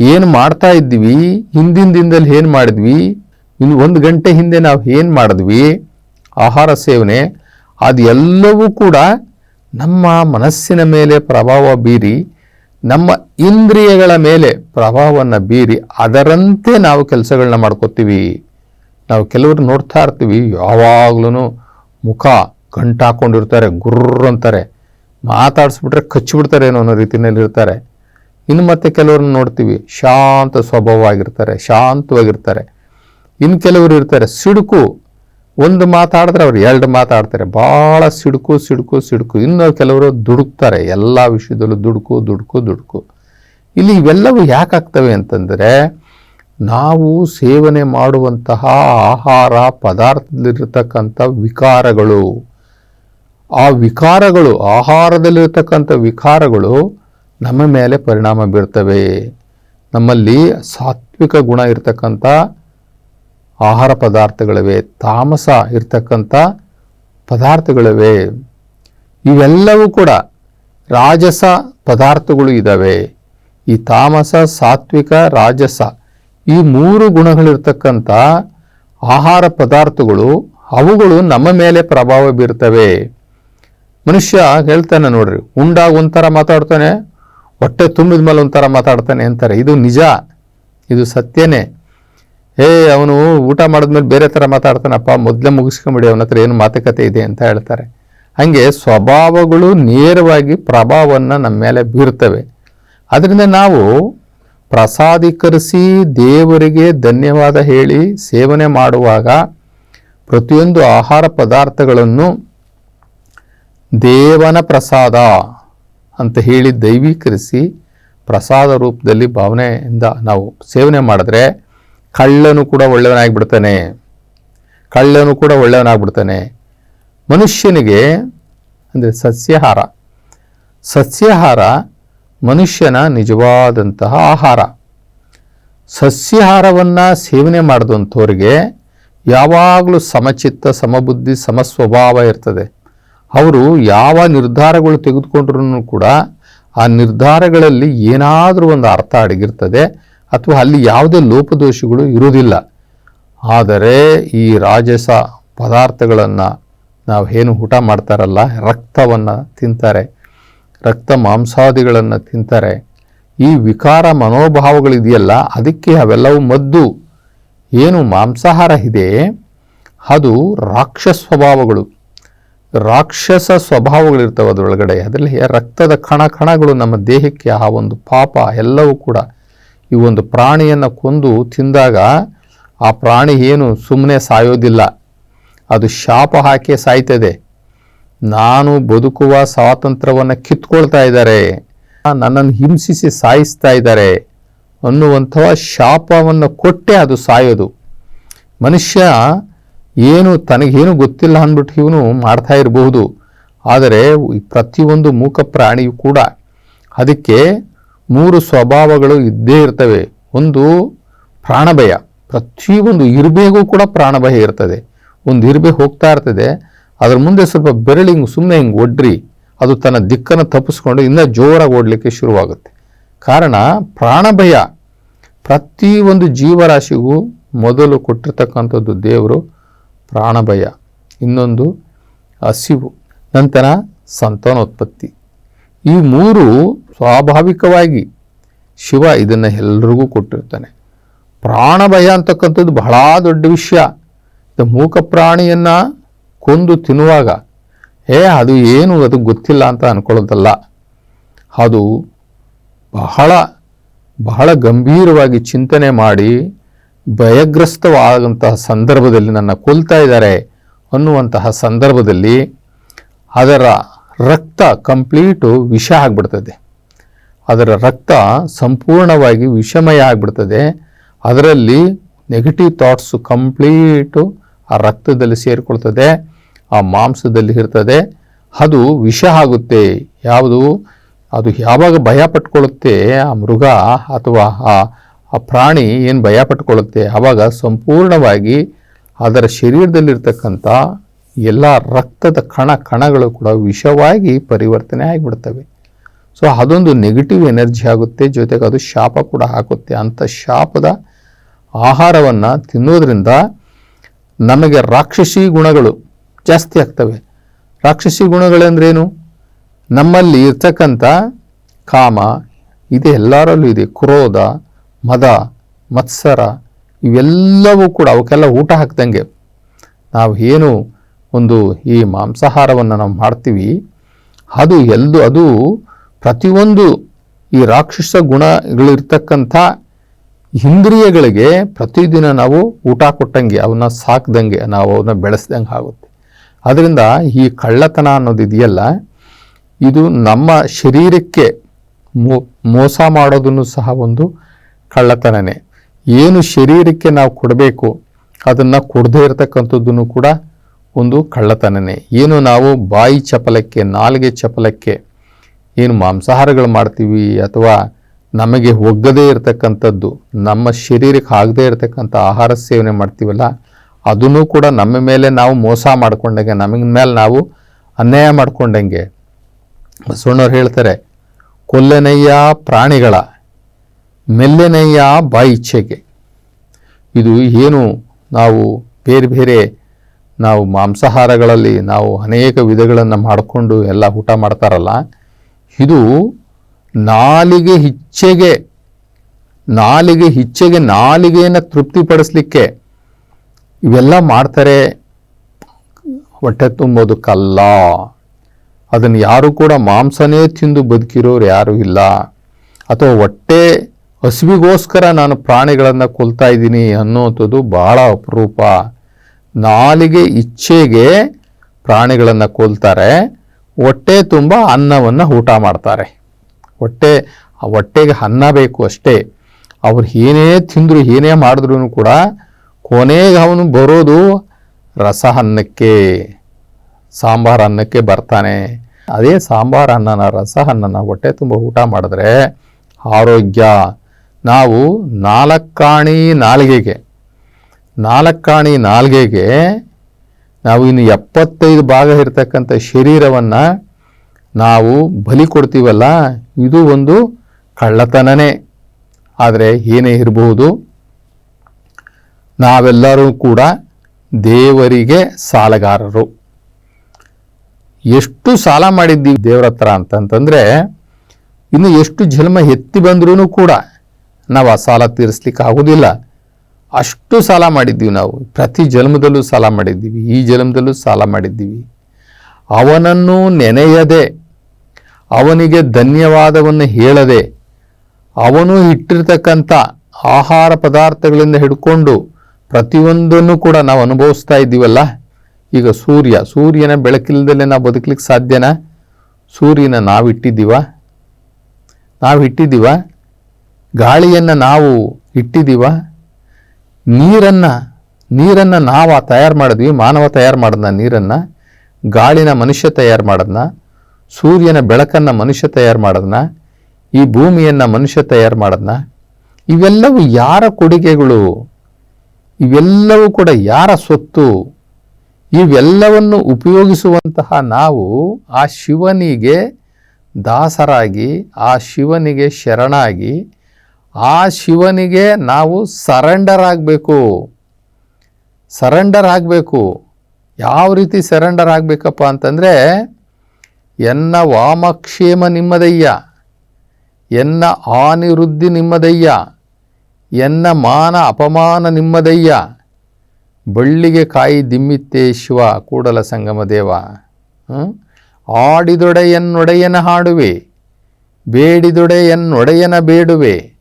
ಏನು ಮಾಡ್ತಾ ಇದ್ವಿ ಹಿಂದಿನ ದಿನದಲ್ಲಿ ಏನು ಮಾಡಿದ್ವಿ ಇನ್ನು ಒಂದು ಗಂಟೆ ಹಿಂದೆ ನಾವು ಏನು ಮಾಡಿದ್ವಿ? ಆಹಾರ ಸೇವನೆ. ಅದು ಎಲ್ಲವೂ ಕೂಡ ನಮ್ಮ ಮನಸ್ಸಿನ ಮೇಲೆ ಪ್ರಭಾವ ಬೀರಿ, ನಮ್ಮ ಇಂದ್ರಿಯಗಳ ಮೇಲೆ ಪ್ರಭಾವವನ್ನು ಬೀರಿ, ಅದರಂತೆ ನಾವು ಕೆಲಸಗಳನ್ನ ಮಾಡ್ಕೋತೀವಿ. ನಾವು ಕೆಲವರು ನೋಡ್ತಾ ಇರ್ತೀವಿ ಯಾವಾಗ್ಲೂ ಮುಖ ಗಂಟು ಹಾಕ್ಕೊಂಡಿರ್ತಾರೆ ಗುರ್ರ್ ಅಂತಾರೆ. ಮಾತಾಡಿಸ್ಬಿಟ್ರೆ ಕಚ್ಚಿಬಿಡ್ತಾರೆ ಏನೋ ಅನ್ನೋ ರೀತಿಯಲ್ಲಿ ಇರ್ತಾರೆ. ಇನ್ನು ಮತ್ತೆ ಕೆಲವ್ರನ್ನ ನೋಡ್ತೀವಿ, ಶಾಂತ ಸ್ವಭಾವವಾಗಿರ್ತಾರೆ ಶಾಂತವಾಗಿರ್ತಾರೆ. ಇನ್ನು ಕೆಲವರು ಇರ್ತಾರೆ, ಸಿಡುಕು. ಒಂದು ಮಾತಾಡಿದ್ರೆ ಅವ್ರು ಎರಡು ಮಾತಾಡ್ತಾರೆ. ಭಾಳ ಸಿಡುಕು ಸಿಡುಕು ಸಿಡುಕು. ಇನ್ನು ಕೆಲವರು ದುಡುಕ್ತಾರೆ. ಎಲ್ಲ ವಿಷಯದಲ್ಲೂ ದುಡುಕು ದುಡುಕು ದುಡುಕು. ಇಲ್ಲಿ ಇವೆಲ್ಲವೂ ಯಾಕಾಗ್ತವೆ ಅಂತಂದರೆ, ನಾವು ಸೇವನೆ ಮಾಡುವಂತಹ ಆಹಾರ ಪದಾರ್ಥದಲ್ಲಿರ್ತಕ್ಕಂಥ ವಿಕಾರಗಳು. ಆ ವಿಕಾರಗಳು, ಆಹಾರದಲ್ಲಿರ್ತಕ್ಕಂಥ ವಿಕಾರಗಳು ನಮ್ಮ ಮೇಲೆ ಪರಿಣಾಮ ಬೀರ್ತವೆ. ನಮ್ಮಲ್ಲಿ ಸಾತ್ವಿಕ ಗುಣ ಇರತಕ್ಕಂಥ ಆಹಾರ ಪದಾರ್ಥಗಳಿವೆ, ತಾಮಸ ಇರ್ತಕ್ಕಂಥ ಪದಾರ್ಥಗಳಿವೆ. ಇವೆಲ್ಲವೂ ಕೂಡ ರಾಜಸ ಪದಾರ್ಥಗಳು ಇದ್ದಾವೆ ಈ ತಾಮಸ, ಸಾತ್ವಿಕ, ರಾಜಸ ಈ ಮೂರು ಗುಣಗಳಿರ್ತಕ್ಕಂಥ ಆಹಾರ ಪದಾರ್ಥಗಳು ಅವುಗಳು ನಮ್ಮ ಮೇಲೆ ಪ್ರಭಾವ ಬೀರ್ತವೆ. ಮನುಷ್ಯ ಹೇಳ್ತಾನೆ ನೋಡ್ರಿ, ಉಂಡಾಗ ಒಂಥರ ಮಾತಾಡ್ತಾನೆ, ಹೊಟ್ಟೆ ತುಂಬಿದ ಮೇಲೆ ಒಂಥರ ಮಾತಾಡ್ತಾನೆ ಅಂತಾರೆ. ಇದು ನಿಜ, ಇದು ಸತ್ಯನೇ. ಏ, ಅವನು ಊಟ ಮಾಡಿದ್ಮೇಲೆ ಬೇರೆ ಥರ ಮಾತಾಡ್ತಾನಪ್ಪ. ಮೊದಲೇ ಮುಗಿಸ್ಕೊಂಬಿಡಿ, ಅವನ ಹತ್ರ ಏನು ಮಾತುಕತೆ ಇದೆ ಅಂತ ಹೇಳ್ತಾರೆ. ಹಾಗೆ ಸ್ವಭಾವಗಳು ನೇರವಾಗಿ ಪ್ರಭಾವವನ್ನು ನಮ್ಮ ಮೇಲೆ ಬೀರ್ತವೆ. ಅದರಿಂದ ನಾವು ಪ್ರಸಾದೀಕರಿಸಿ ದೇವರಿಗೆ ಧನ್ಯವಾದ ಹೇಳಿ ಸೇವನೆ ಮಾಡುವಾಗ ಪ್ರತಿಯೊಂದು ಆಹಾರ ಪದಾರ್ಥಗಳನ್ನು ದೇವನ ಪ್ರಸಾದ ಅಂತ ಹೇಳಿ ದೈವೀಕರಿಸಿ ಪ್ರಸಾದ ರೂಪದಲ್ಲಿ ಭಾವನೆಯಿಂದ ನಾವು ಸೇವನೆ ಮಾಡಿದ್ರೆ ಕಳ್ಳನು ಕೂಡ ಒಳ್ಳೆಯವನಾಗಿಬಿಡ್ತಾನೆ ಕಳ್ಳನು ಕೂಡ ಒಳ್ಳೆಯವನಾಗ್ಬಿಡ್ತಾನೆ ಮನುಷ್ಯನಿಗೆ, ಅಂದರೆ ಸಸ್ಯಾಹಾರ. ಸಸ್ಯಾಹಾರ ಮನುಷ್ಯನ ನಿಜವಾದಂತಹ ಆಹಾರ. ಸಸ್ಯಾಹಾರವನ್ನು ಸೇವನೆ ಮಾಡಿದಂಥವ್ರಿಗೆ ಯಾವಾಗಲೂ ಸಮಚಿತ್ತ, ಸಮಬುದ್ಧಿ, ಸಮಸ್ವಭಾವ ಇರ್ತದೆ. ಅವರು ಯಾವ ನಿರ್ಧಾರಗಳು ತೆಗೆದುಕೊಂಡ್ರೂ ಕೂಡ ಆ ನಿರ್ಧಾರಗಳಲ್ಲಿ ಏನಾದರೂ ಒಂದು ಅರ್ಥ ಅಡಗಿರ್ತದೆ. ಅಥವಾ ಅಲ್ಲಿ ಯಾವುದೇ ಲೋಪದೋಷಗಳು ಇರುವುದಿಲ್ಲ. ಆದರೆ ಈ ರಾಜಸ ಪದಾರ್ಥಗಳನ್ನು ನಾವು ಏನು ಊಟ ಮಾಡ್ತಾರಲ್ಲ, ರಕ್ತವನ್ನು ತಿಂತಾರೆ, ರಕ್ತ ಮಾಂಸಾದಿಗಳನ್ನು ತಿಂತಾರೆ, ಈ ವಿಕಾರ ಮನೋಭಾವಗಳಿದೆಯಲ್ಲ, ಅದಕ್ಕೆ ಅವೆಲ್ಲವೂ ಮದ್ದು. ಏನು ಮಾಂಸಾಹಾರ ಇದೆ, ಅದು ರಾಕ್ಷಸ ಸ್ವಭಾವಗಳು. ರಾಕ್ಷಸ ಸ್ವಭಾವಗಳಿರ್ತವೆ ಅದರೊಳಗಡೆ. ಅದರಲ್ಲಿ ರಕ್ತದ ಕಣ ಕಣಗಳು ನಮ್ಮ ದೇಹಕ್ಕೆ ಆ ಒಂದು ಪಾಪ ಎಲ್ಲವೂ ಕೂಡ ಈ ಒಂದು ಪ್ರಾಣಿಯನ್ನು ಕೊಂದು ತಿಂದಾಗ ಆ ಪ್ರಾಣಿ ಏನು ಸುಮ್ಮನೆ ಸಾಯೋದಿಲ್ಲ. ಅದು ಶಾಪ ಹಾಕಿ ಸಾಯ್ತದೆ. ನಾನು ಬದುಕುವ ಸ್ವಾತಂತ್ರ್ಯವನ್ನು ಕಿತ್ಕೊಳ್ತಾ ಇದ್ದಾರೆ. ನನ್ನನ್ನು ಹಿಂಸಿಸಿ ಸಾಯಿಸ್ತಾ ಇದ್ದಾರೆ ಅನ್ನುವಂಥ ಶಾಪವನ್ನು ಕೊಟ್ಟೆ ಅದು ಸಾಯೋದು. ಮನುಷ್ಯ ಏನು ತನಗೇನು ಗೊತ್ತಿಲ್ಲ ಅಂದ್ಬಿಟ್ಟು ಇವನು ಮಾಡ್ತಾ ಇರಬಹುದು. ಆದರೆ ಪ್ರತಿಯೊಂದು ಮೂಕ ಪ್ರಾಣಿಯು ಕೂಡ ಅದಕ್ಕೆ ಮೂರು ಸ್ವಭಾವಗಳು ಇದ್ದೇ ಇರ್ತವೆ. ಒಂದು ಪ್ರಾಣಭಯ. ಪ್ರತಿಯೊಂದು ಇರುಬೆಗೂ ಕೂಡ ಪ್ರಾಣಭಯ ಇರ್ತದೆ. ಒಂದು ಇರುಬೆ ಹೋಗ್ತಾ ಇರ್ತದೆ. ಅದ್ರ ಮುಂದೆ ಸ್ವಲ್ಪ ಬೆರಳಿಂಗ್ ಸುಮ್ಮನೆ ಹಿಂಗೆ ಒಡ್ರಿ. ಅದು ತನ್ನ ದಿಕ್ಕನ್ನು ತಪ್ಪಿಸ್ಕೊಂಡು ಇನ್ನೂ ಜೋರಾಗಿ ಓಡಲಿಕ್ಕೆ ಶುರುವಾಗುತ್ತೆ. ಕಾರಣ ಪ್ರಾಣಭಯ. ಪ್ರತಿಯೊಂದು ಜೀವರಾಶಿಗೂ ಮೊದಲು ಕೊಟ್ಟಿರ್ತಕ್ಕಂಥದ್ದು ದೇವರು ಪ್ರಾಣಭಯ. ಇನ್ನೊಂದು ಹಸಿವು. ನಂತರ ಸಂತಾನೋತ್ಪತ್ತಿ. ಈ ಮೂರು ಸ್ವಾಭಾವಿಕವಾಗಿ ಶಿವ ಇದನ್ನು ಎಲ್ಲರಿಗೂ ಕೊಟ್ಟಿರ್ತಾನೆ. ಪ್ರಾಣಭಯ ಅಂತಕ್ಕಂಥದ್ದು ಬಹಳ ದೊಡ್ಡ ವಿಷಯ. ಇದು ಮೂಕ ಪ್ರಾಣಿಯನ್ನು ಕೊಂದು ತಿನ್ನುವಾಗ ಏ ಅದು ಏನು, ಅದು ಗೊತ್ತಿಲ್ಲ ಅಂತ ಅನ್ಕೊಳ್ಳೋದಲ್ಲ. ಅದು ಬಹಳ ಬಹಳ ಗಂಭೀರವಾಗಿ ಚಿಂತನೆ ಮಾಡಿ ಭಯಗ್ರಸ್ತವಾದಂತಹ ಸಂದರ್ಭದಲ್ಲಿ ನನ್ನ ಕೊಲ್ತಾ ಇದ್ದಾರೆ ಅನ್ನುವಂತಹ ಸಂದರ್ಭದಲ್ಲಿ ಅದರ ರಕ್ತ ಕಂಪ್ಲೀಟು ವಿಷ ಆಗಿಬಿಡ್ತದೆ. ಅದರ ರಕ್ತ ಸಂಪೂರ್ಣವಾಗಿ ವಿಷಮಯ ಆಗಿಬಿಡ್ತದೆ. ಅದರಲ್ಲಿ ನೆಗೆಟಿವ್ ಥಾಟ್ಸು ಕಂಪ್ಲೀಟು ಆ ರಕ್ತದಲ್ಲಿ ಸೇರಿಕೊಳ್ತದೆ, ಆ ಮಾಂಸದಲ್ಲಿ ಇರ್ತದೆ. ಅದು ವಿಷ ಆಗುತ್ತೆ. ಯಾವುದು? ಅದು ಯಾವಾಗ ಭಯ ಪಟ್ಕೊಳ್ಳುತ್ತೆ? ಆ ಮೃಗ ಅಥವಾ ಆ ಆ ಪ್ರಾಣಿ ಏನು ಭಯ ಪಟ್ಕೊಳ್ಳುತ್ತೆ? ಆವಾಗ ಸಂಪೂರ್ಣವಾಗಿ ಅದರ ಶರೀರದಲ್ಲಿರ್ತಕ್ಕಂಥ ಎಲ್ಲ ರಕ್ತದ ಕಣ ಕಣಗಳು ಕೂಡ ವಿಷವಾಗಿ ಪರಿವರ್ತನೆ ಆಗಿಬಿಡ್ತವೆ. ಸೊ ಅದೊಂದು ನೆಗೆಟಿವ್ ಎನರ್ಜಿ ಆಗುತ್ತೆ, ಜೊತೆಗೆ ಅದು ಶಾಪ ಕೂಡ ಹಾಕುತ್ತೆ. ಅಂಥ ಶಾಪದ ಆಹಾರವನ್ನು ತಿನ್ನೋದ್ರಿಂದ ನಮಗೆ ರಾಕ್ಷಸಿ ಗುಣಗಳು ಜಾಸ್ತಿ ಆಗ್ತವೆ. ರಾಕ್ಷಸಿ ಗುಣಗಳಂದ್ರೇನು? ನಮ್ಮಲ್ಲಿ ಇರ್ತಕ್ಕಂಥ ಕಾಮ, ಇದೆ ಎಲ್ಲರಲ್ಲೂ ಇದೆ. ಕ್ರೋಧ, ಮದ, ಮತ್ಸರ, ಇವೆಲ್ಲವೂ ಕೂಡ ಅವಕ್ಕೆಲ್ಲ ಊಟ ಹಾಕ್ದಂಗೆ ನಾವು ಏನು ಒಂದು ಈ ಮಾಂಸಾಹಾರವನ್ನು ನಾವು ಮಾಡ್ತೀವಿ, ಅದು ಎಲ್ಲೂ, ಅದು ಪ್ರತಿಯೊಂದು ಈ ರಾಕ್ಷಸ ಗುಣಗಳಿರ್ತಕ್ಕಂಥ ಇಂದ್ರಿಯಗಳಿಗೆ ಪ್ರತಿದಿನ ನಾವು ಊಟ ಕೊಟ್ಟಂಗೆ, ಅವನ್ನ ಸಾಕ್ದಂಗೆ ನಾವು ಅವನ್ನ ಬೆಳೆಸ್ದಂಗೆ ಆಗುತ್ತೆ. ಅದರಿಂದ ಈ ಕಳ್ಳತನ ಅನ್ನೋದು ಇದೆಯಲ್ಲ, ಇದು ನಮ್ಮ ಶರೀರಕ್ಕೆ ಮೋ, ಮೋಸ ಮಾಡೋದನ್ನು ಸಹ ಒಂದು ಕಳ್ಳತನನೇ. ಏನು ಶರೀರಕ್ಕೆ ನಾವು ಕೊಡಬೇಕು, ಅದನ್ನು ಕೊಡದೇ ಇರತಕ್ಕಂಥದ್ದನ್ನು ಕೂಡ ಒಂದು ಕಳ್ಳತನನೇ. ಏನು ನಾವು ಬಾಯಿ ಚಪಲಕ್ಕೆ, ನಾಲಿಗೆ ಚಪಲಕ್ಕೆ ಏನು ಮಾಂಸಾಹಾರಗಳು ಮಾಡ್ತೀವಿ ಅಥವಾ ನಮಗೆ ಒಗ್ಗದೇ ಇರತಕ್ಕಂಥದ್ದು, ನಮ್ಮ ಶರೀರಕ್ಕೆ ಆಗದೇ ಇರತಕ್ಕಂಥ ಆಹಾರ ಸೇವನೆ ಮಾಡ್ತೀವಲ್ಲ, ಅದನ್ನು ಕೂಡ ನಮ್ಮ ಮೇಲೆ ನಾವು ಮೋಸ ಮಾಡ್ಕೊಂಡಂಗೆ, ನಮಗೆ ಮೇಲೆ ನಾವು ಅನ್ಯಾಯ ಮಾಡ್ಕೊಂಡಂಗೆ. ಬಸವಣ್ಣವ್ರು ಹೇಳ್ತಾರೆ, ಕೊಲ್ಲೆನಯ್ಯ ಪ್ರಾಣಿಗಳ, ಮೆಲ್ಲೆನಯ್ಯ ಬಾಯಿಚ್ಛೆಗೆ ಇದು ಏನು ನಾವು ಬೇರೆ ಬೇರೆ ನಾವು ಮಾಂಸಾಹಾರಗಳಲ್ಲಿ ನಾವು ಅನೇಕ ವಿಧಗಳನ್ನು ಮಾಡಿಕೊಂಡು ಎಲ್ಲ ಊಟ ಮಾಡ್ತಾರಲ್ಲ ಇದು ನಾಲಿಗೆ ಇಚ್ಛೆಗೆ ನಾಲಿಗೆ ಇಚ್ಛೆಗೆ ನಾಲಿಗೆಯನ್ನು ತೃಪ್ತಿಪಡಿಸ್ಲಿಕ್ಕೆ ಇವೆಲ್ಲ ಮಾಡ್ತಾರೆ. ಹೊಟ್ಟೆ ತುಂಬೋದಕ್ಕಲ್ಲ ಅದನ್ನು ಯಾರು ಕೂಡ ಮಾಂಸನೇ ತಿಂದು ಬದುಕಿರೋರು ಯಾರೂ ಇಲ್ಲ. ಅಥವಾ ಹೊಟ್ಟೆ ಹಸಿವಿಗೋಸ್ಕರ ನಾನು ಪ್ರಾಣಿಗಳನ್ನು ಕೊಲ್ತಾ ಇದ್ದೀನಿ ಅನ್ನೋಂಥದ್ದು ಬಹಳ ಅಪರೂಪ. ನಾಲಿಗೆ ಇಚ್ಛೆಗೆ ಪ್ರಾಣಿಗಳನ್ನು ಕೊಲ್ತಾರೆ. ಹೊಟ್ಟೆ ತುಂಬ ಅನ್ನವನ್ನು ಊಟ ಮಾಡ್ತಾರೆ. ಹೊಟ್ಟೆ ಹೊಟ್ಟೆಗೆ ಅನ್ನ ಬೇಕು ಅಷ್ಟೇ. ಅವ್ರು ಏನೇ ತಿಂದರು, ಏನೇ ಮಾಡಿದ್ರು ಕೂಡ ಕೊನೆಗೆ ಅವನು ಬರೋದು ರಸ ಅನ್ನಕ್ಕೆ ಸಾಂಬಾರು ಅನ್ನಕ್ಕೆ ಬರ್ತಾನೆ. ಅದೇ ಸಾಂಬಾರು ಅನ್ನನ ರಸ ಅನ್ನನ ಹೊಟ್ಟೆ ತುಂಬ ಊಟ ಮಾಡಿದ್ರೆ ಆರೋಗ್ಯ. ನಾವು ನಾಲ್ಕಾಣಿ ನಾಲ್ಗೆಗೆ ನಾಲ್ಕಾಣಿ ನಾಲ್ಗೆಗೆ ನಾವು ಇನ್ನು ಎಪ್ಪತ್ತೈದು ಭಾಗ ಇರತಕ್ಕಂಥ ಶರೀರವನ್ನು ನಾವು ಬಲಿ ಕೊಡ್ತೀವಲ್ಲ, ಇದು ಒಂದು ಕಳ್ಳತನನೇ. ಆದರೆ ಏನೇ ಇರಬಹುದು ನಾವೆಲ್ಲರೂ ಕೂಡ ದೇವರಿಗೆ ಸಾಲಗಾರರು. ಎಷ್ಟು ಸಾಲ ಮಾಡಿದ್ದೀವಿ ದೇವರ ಹತ್ರ ಅಂತಂತಂದರೆ, ಇನ್ನು ಎಷ್ಟು ಜನ್ಮ ಎತ್ತಿ ಬಂದ್ರೂ ಕೂಡ ನಾವು ಆ ಸಾಲ ತೀರಿಸ್ಲಿಕ್ಕೆ ಆಗೋದಿಲ್ಲ. ಅಷ್ಟು ಸಾಲ ಮಾಡಿದ್ದೀವಿ ನಾವು. ಪ್ರತಿ ಜನ್ಮದಲ್ಲೂ ಸಾಲ ಮಾಡಿದ್ದೀವಿ. ಈ ಜನ್ಮದಲ್ಲೂ ಸಾಲ ಮಾಡಿದ್ದೀವಿ. ಅವನನ್ನು ನೆನೆಯದೆ, ಅವನಿಗೆ ಧನ್ಯವಾದವನ್ನು ಹೇಳದೆ, ಅವನು ಇಟ್ಟಿರ್ತಕ್ಕಂಥ ಆಹಾರ ಪದಾರ್ಥಗಳಿಂದ ಹಿಡ್ಕೊಂಡು ಪ್ರತಿಯೊಂದನ್ನು ಕೂಡ ನಾವು ಅನುಭವಿಸ್ತಾ ಇದ್ದೀವಲ್ಲ? ಈಗ ಸೂರ್ಯ, ಸೂರ್ಯನ ಬೆಳಕಿಲ್ಲದಲ್ಲೇ ನಾವು ಬದುಕಲಿಕ್ಕೆ ಸಾಧ್ಯನಾ? ಸೂರ್ಯನ ನಾವು ಇಟ್ಟಿದ್ದೀವ? ನಾವು ಇಟ್ಟಿದ್ದೀವ? ಗಾಳಿಯನ್ನು ನಾವು ಇಟ್ಟಿದ್ದೀವ? ನೀರನ್ನು ನೀರನ್ನು ನಾವು ತಯಾರು ಮಾಡಿದ್ವಿ, ಮಾನವ ತಯಾರು ಮಾಡಿದ್ನ ನೀರನ್ನು, ಗಾಳಿನ ಮನುಷ್ಯ ತಯಾರು ಮಾಡೋದನ್ನ ಸೂರ್ಯನ ಬೆಳಕನ್ನು ಮನುಷ್ಯ ತಯಾರು ಮಾಡೋದನ್ನ ಈ ಭೂಮಿಯನ್ನು ಮನುಷ್ಯ ತಯಾರು ಮಾಡೋದನ್ನ ಇವೆಲ್ಲವೂ ಯಾರ ಕೊಡುಗೆಗಳು? ಇವೆಲ್ಲವೂ ಕೂಡ ಯಾರ ಸೊತ್ತು ಇವೆಲ್ಲವನ್ನು ಉಪಯೋಗಿಸುವಂತಹ ನಾವು ಆ ಶಿವನಿಗೆ ದಾಸರಾಗಿ, ಆ ಶಿವನಿಗೆ ಶರಣಾಗಿ ಆ ಶಿವನಿಗೆ ನಾವು ಸರೆಂಡರ್ ಆಗಬೇಕು ಸರೆಂಡರ್ ಆಗಬೇಕು ಯಾವ ರೀತಿ ಸರೆಂಡರ್ ಆಗಬೇಕಪ್ಪ ಅಂತಂದರೆ, ಎನ್ನ ವಾಮಕ್ಷೇಮ ನಿಮ್ಮದಯ್ಯ, ಎನ್ನ ಆನಿವೃದ್ಧಿ ನಿಮ್ಮದಯ್ಯ, ಎನ್ನ ಮಾನ ಅಪಮಾನ ನಿಮ್ಮದಯ್ಯ, ಬಳ್ಳಿಗೆ ಕಾಯಿ ದಿಮ್ಮಿತ್ತೇ ಶಿವ, ಕೂಡಲ ಸಂಗಮ ದೇವ. ಆಡಿದೊಡೆ ಆಡಿದೊಡೆಯನ್ನೊಡೆಯನ ಹಾಡುವೆ, ಬೇಡಿದೊಡೆಯನ್ನೊಡೆಯನ ಬೇಡುವೆ.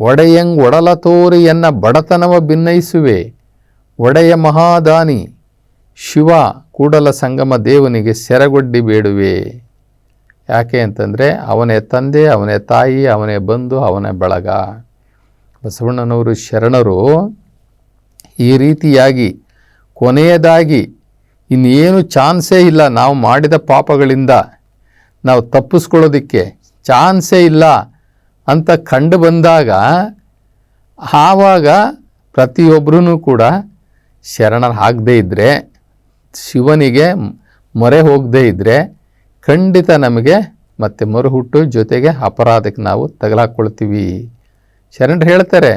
ಒಡೆಯಂಗ್ ಒಡಲ ತೋರಿ ಎನ್ನ ಬಡತನವ ಭಿನ್ನಯಿಸುವೆ ಒಡೆಯ ಮಹಾದಾನಿ, ಶಿವ ಕೂಡಲ ಸಂಗಮ ದೇವನಿಗೆ ಸೆರಗೊಡ್ಡಿ ಬೇಡುವೆ. ಯಾಕೆ ಅಂತಂದರೆ, ಅವನೇ ತಂದೆ, ಅವನೇ ತಾಯಿ, ಅವನೇ ಬಂಧು, ಅವನೇ ಬಳಗ. ಬಸವಣ್ಣನವರು ಶರಣರು ಈ ರೀತಿಯಾಗಿ ಕೊನೆಯದಾಗಿ ಇನ್ನೇನು ಚಾನ್ಸೇ ಇಲ್ಲ ನಾವು ಮಾಡಿದ ಪಾಪಗಳಿಂದ ನಾವು ತಪ್ಪಿಸ್ಕೊಳ್ಳೋದಕ್ಕೆ ಚಾನ್ಸೇ ಇಲ್ಲ. ಅಂತ ಕಂಡು ಬಂದಾಗ ಆವಾಗ ಪ್ರತಿಯೊಬ್ಬರೂ ಕೂಡ ಶರಣರು ಆಗದೇ ಇದ್ದರೆ ಶಿವನಿಗೆ ಮೊರೆ ಹೋಗದೇ ಇದ್ದರೆ ಖಂಡಿತ ನಮಗೆ ಮತ್ತೆ ಮರುಹುಟ್ಟು ಜೊತೆಗೆ ಅಪರಾಧಕ್ಕೆ ನಾವು ತಗಲಾಕ್ಕೊಳ್ತೀವಿ ಶರಣರು ಹೇಳ್ತಾರೆ,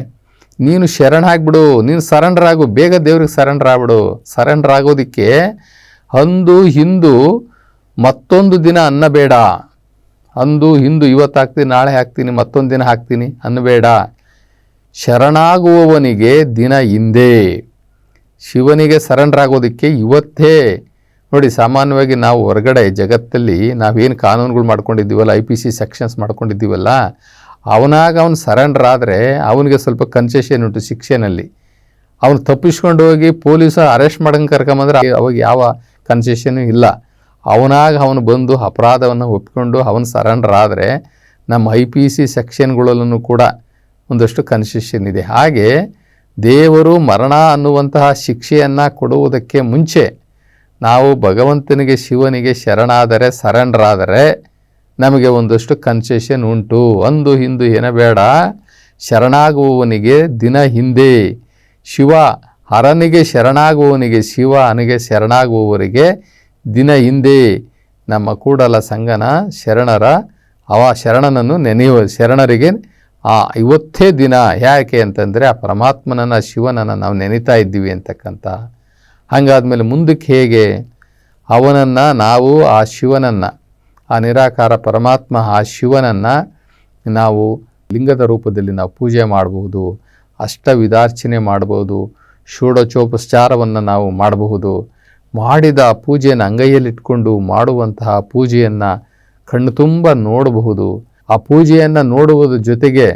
ನೀನು ಶರಣ ಆಗ್ಬಿಡು ನೀನು ಸರೆಂಡರ್ ಆಗು ಬೇಗ ದೇವ್ರಿಗೆ ಸರೆಂಡರ್ ಆಗ್ಬಿಡು ಸರೆಂಡರ್ ಆಗೋದಕ್ಕೆ ಅಂದು ಹಿಂದು ಮತ್ತೊಂದು ದಿನ ಅನ್ನಬೇಡ ಅಂದು, ಹಿಂದು, ಇವತ್ತು ಹಾಕ್ತೀನಿ, ನಾಳೆ ಹಾಕ್ತೀನಿ, ಮತ್ತೊಂದು ದಿನ ಹಾಕ್ತೀನಿ ಅನ್ನಬೇಡ. ಶರಣಾಗುವವನಿಗೆ ದಿನ ಹಿಂದೆ. ಶಿವನಿಗೆ ಸರಣರಾಗೋದಕ್ಕೆ ಇವತ್ತೇ. ನೋಡಿ, ಸಾಮಾನ್ಯವಾಗಿ ನಾವು ಹೊರಗಡೆ ಜಗತ್ತಲ್ಲಿ ನಾವೇನು ಕಾನೂನುಗಳು ಮಾಡ್ಕೊಂಡಿದ್ದೀವಲ್ಲ, ಐ ಪಿ ಸಿ ಸೆಕ್ಷನ್ಸ್ ಮಾಡ್ಕೊಂಡಿದ್ದೀವಲ್ಲ, ಅವನಾಗ ಅವನು ಸರೆಂಡರ್ ಆದರೆ ಅವನಿಗೆ ಸ್ವಲ್ಪ ಕನ್ಸೆಷನ್ ಉಂಟು ಶಿಕ್ಷೆನಲ್ಲಿ. ಅವನು ತಪ್ಪಿಸ್ಕೊಂಡು ಹೋಗಿ ಪೊಲೀಸ ಅರೆಸ್ಟ್ ಮಾಡಂಗೆ ಕರ್ಕೊಂಬಂದ್ರೆ ಅವಾಗ ಯಾವ ಕನ್ಸೆಷನು ಇಲ್ಲ. ಅವನಾಗ ಅವನು ಬಂದು ಅಪರಾಧವನ್ನು ಒಪ್ಪಿಕೊಂಡು ಅವನು ಸರೆಂಡರ್ ಆದರೆ ನಮ್ಮ ಐ ಪಿ ಸಿ ಸೆಕ್ಷನ್ಗಳಲ್ಲೂ ಕೂಡ ಒಂದಷ್ಟು ಕನ್ಸೆಷನ್ ಇದೆ. ಹಾಗೆ ದೇವರು ಮರಣ ಅನ್ನುವಂತಹ ಶಿಕ್ಷೆಯನ್ನು ಕೊಡುವುದಕ್ಕೆ ಮುಂಚೆ ನಾವು ಭಗವಂತನಿಗೆ ಶಿವನಿಗೆ ಶರಣಾದರೆ ಸರೆಂಡರ್ ಆದರೆ ನಮಗೆ ಒಂದಷ್ಟು ಕನ್ಸೆಷನ್ ಉಂಟು. ಅಂದು ಹಿಂದು ಏನಬೇಡ, ಶರಣಾಗುವವನಿಗೆ ದಿನ ಹಿಂದೆ ಶಿವ ಹರನಿಗೆ ಶರಣಾಗುವವನಿಗೆ ಶಿವ ಅನಿಗೆ ಶರಣಾಗುವವರಿಗೆ ದಿನ ಹಿಂದೆ ನಮ್ಮ ಕೂಡಲ ಸಂಗನ ಶರಣರ, ಅವ ಶರಣನನ್ನು ನೆನೆಯುವ ಶರಣರಿಗೆ ಆ ಇವತ್ತೇ ದಿನ ಯಾಕೆ ಅಂತಂದರೆ ಆ ಪರಮಾತ್ಮನನ್ನು ಶಿವನನ್ನು ನಾವು ನೆನೀತಾ ಇದ್ದೀವಿ ಅಂತಕ್ಕಂಥ. ಹಾಗಾದಮೇಲೆ ಮುಂದಕ್ಕೆ ಹೇಗೆ? ಅವನನ್ನು ನಾವು ಆ ಶಿವನನ್ನು, ಆ ನಿರಾಕಾರ ಪರಮಾತ್ಮ ಆ ಶಿವನನ್ನು ನಾವು ಲಿಂಗದ ರೂಪದಲ್ಲಿ ನಾವು ಪೂಜೆ ಮಾಡಬಹುದು ಅಷ್ಟವಿಧಾರ್ಚನೆ ಮಾಡ್ಬೋದು ಷೋಡಚೋಪಚಾರವನ್ನು ನಾವು ಮಾಡಬಹುದು. ಮಾಡಿದ ಪೂಜೆಯನ್ನು ಅಂಗೈಯಲ್ಲಿಟ್ಕೊಂಡು ಮಾಡುವಂತಹ ಪೂಜೆಯನ್ನು ಕಣ್ಣು ತುಂಬ ನೋಡಬಹುದು. ಆ ಪೂಜೆಯನ್ನು ನೋಡುವುದ್ರ ಜೊತೆಗೆ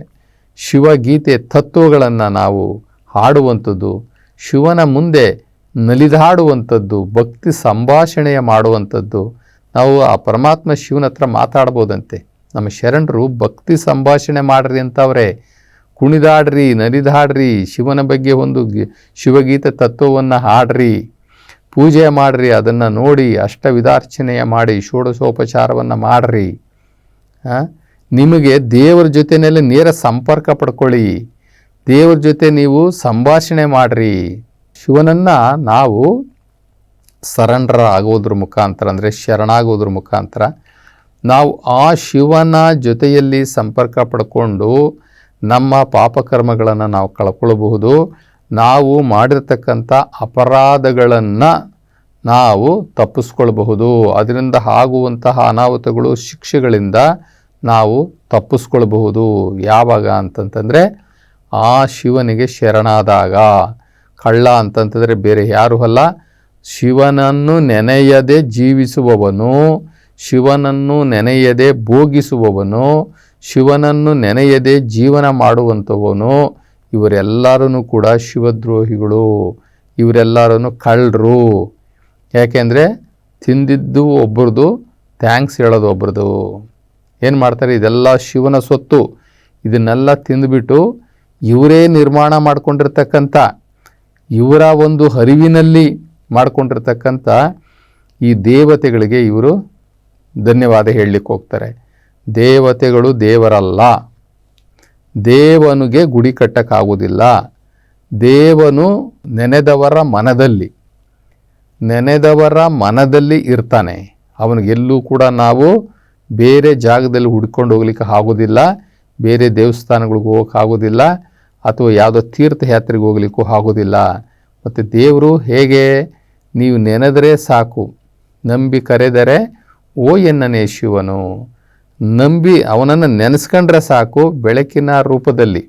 ಶಿವಗೀತೆ ತತ್ವಗಳನ್ನು ನಾವು ಹಾಡುವಂಥದ್ದು, ಶಿವನ ಮುಂದೆ ನಲಿದಾಡುವಂಥದ್ದು, ಭಕ್ತಿ ಸಂಭಾಷಣೆಯ ಮಾಡುವಂಥದ್ದು ನಾವು ಆ ಪರಮಾತ್ಮ ಶಿವನ ಹತ್ರ ಮಾತಾಡ್ಬೋದಂತೆ. ನಮ್ಮ ಶರಣರು ಭಕ್ತಿ ಸಂಭಾಷಣೆ ಮಾಡ್ರಿ ಅಂತವ್ರೆ. ಕುಣಿದಾಡ್ರಿ, ನಲಿದಾಡ್ರಿ, ಶಿವನ ಬಗ್ಗೆ ಒಂದು ಶಿವಗೀತೆ ತತ್ವವನ್ನು ಹಾಡ್ರಿ. ಪೂಜೆ ಮಾಡ್ರಿ, ಅದನ್ನು ನೋಡಿ ಅಷ್ಟವಿಧಾರ್ಚನೆಯ ಮಾಡಿ ಷೋಡಶೋಪಚಾರವನ್ನು ಮಾಡ್ರಿ? ನಿಮಗೆ ದೇವರ ಜೊತೆಯಲ್ಲಿ ನೇರ ಸಂಪರ್ಕ ಪಡ್ಕೊಳ್ಳಿ. ದೇವರ ಜೊತೆ ನೀವು ಸಂಭಾಷಣೆ ಮಾಡ್ರಿ. ಶಿವನನ್ನು ನಾವು ಸರೆಂಡರ್ ಆಗೋದ್ರ ಮುಖಾಂತರ, ಅಂದರೆ ಶರಣಾಗೋದ್ರ ಮುಖಾಂತರ, ನಾವು ಆ ಶಿವನ ಜೊತೆಯಲ್ಲಿ ಸಂಪರ್ಕ ಪಡ್ಕೊಂಡು ನಮ್ಮ ಪಾಪಕರ್ಮಗಳನ್ನು ನಾವು ಕಳ್ಕೊಳ್ಬಹುದು. ನಾವು ಮಾಡಿರ್ತಕ್ಕಂಥ ಅಪರಾಧಗಳನ್ನು ನಾವು ತಪ್ಪಿಸ್ಕೊಳ್ಬಹುದು. ಅದರಿಂದ ಆಗುವಂತಹ ಅನಾಹುತಗಳು, ಶಿಕ್ಷೆಗಳಿಂದ ನಾವು ತಪ್ಪಿಸ್ಕೊಳ್ಬಹುದು. ಯಾವಾಗ ಅಂತಂತಂದರೆ, ಆ ಶಿವನಿಗೆ ಶರಣಾದಾಗ. ಕಳ್ಳ ಅಂತಂತಂದರೆ ಬೇರೆ ಯಾರೂ ಅಲ್ಲ. ಶಿವನನ್ನು ನೆನೆಯದೆ ಜೀವಿಸುವವನು, ಶಿವನನ್ನು ನೆನೆಯದೆ ಭೋಗಿಸುವವನು, ಶಿವನನ್ನು ನೆನೆಯದೆ ಜೀವನ ಮಾಡುವಂಥವನು ಇವರೆಲ್ಲರೂ ಕೂಡ ಶಿವದ್ರೋಹಿಗಳು ಇವರೆಲ್ಲರೂ ಕಳ್ಳರು. ಯಾಕೆಂದರೆ ತಿಂದಿದ್ದು ಒಬ್ರದ್ದು ಥ್ಯಾಂಕ್ಸ್ ಹೇಳೋದು ಒಬ್ರದ್ದು ಏನು ಮಾಡ್ತಾರೆ? ಇದೆಲ್ಲ ಶಿವನ ಸೊತ್ತು. ಇದನ್ನೆಲ್ಲ ತಿಂದುಬಿಟ್ಟು ಇವರೇ ನಿರ್ಮಾಣ ಮಾಡಿಕೊಂಡಿರ್ತಕ್ಕಂಥ, ಇವರ ಒಂದು ಹರಿವಿನಲ್ಲಿ ಮಾಡಿಕೊಂಡಿರ್ತಕ್ಕಂಥ ಈ ದೇವತೆಗಳಿಗೆ ಇವರು ಧನ್ಯವಾದ ಹೇಳಲಿಕ್ಕೆ ಹೋಗ್ತಾರೆ. ದೇವತೆಗಳು ದೇವರಲ್ಲ. ದೇವನಿಗೆ ಗುಡಿ ಕಟ್ಟಕ್ಕಾಗೋದಿಲ್ಲ ದೇವನು ನೆನೆದವರ ಮನದಲ್ಲಿ ನೆನೆದವರ ಮನದಲ್ಲಿ ಇರ್ತಾನೆ. ಅವನಿಗೆಲ್ಲೂ ಕೂಡ ನಾವು ಬೇರೆ ಜಾಗದಲ್ಲಿ ಹುಡ್ಕೊಂಡು ಹೋಗ್ಲಿಕ್ಕೆ ಆಗೋದಿಲ್ಲ ಬೇರೆ ದೇವಸ್ಥಾನಗಳಿಗೆ ಹೋಗೋಕ್ಕಾಗೋದಿಲ್ಲ ಅಥವಾ ಯಾವುದೋ ತೀರ್ಥಯಾತ್ರೆಗೆ ಹೋಗ್ಲಿಕ್ಕೂ ಆಗೋದಿಲ್ಲ ಮತ್ತು ದೇವರು ಹೇಗೆ, ನೀವು ನೆನೆದರೆ ಸಾಕು, ನಂಬಿ ಕರೆದರೆ, ಓ ಎನ್ನನೇ ಶಿವನು. ನಂಬಿ ಅವನನ್ನು ನೆನೆಸ್ಕೊಂಡ್ರೆ ಸಾಕು ಬೆಳಕಿನ ರೂಪದಲ್ಲಿ.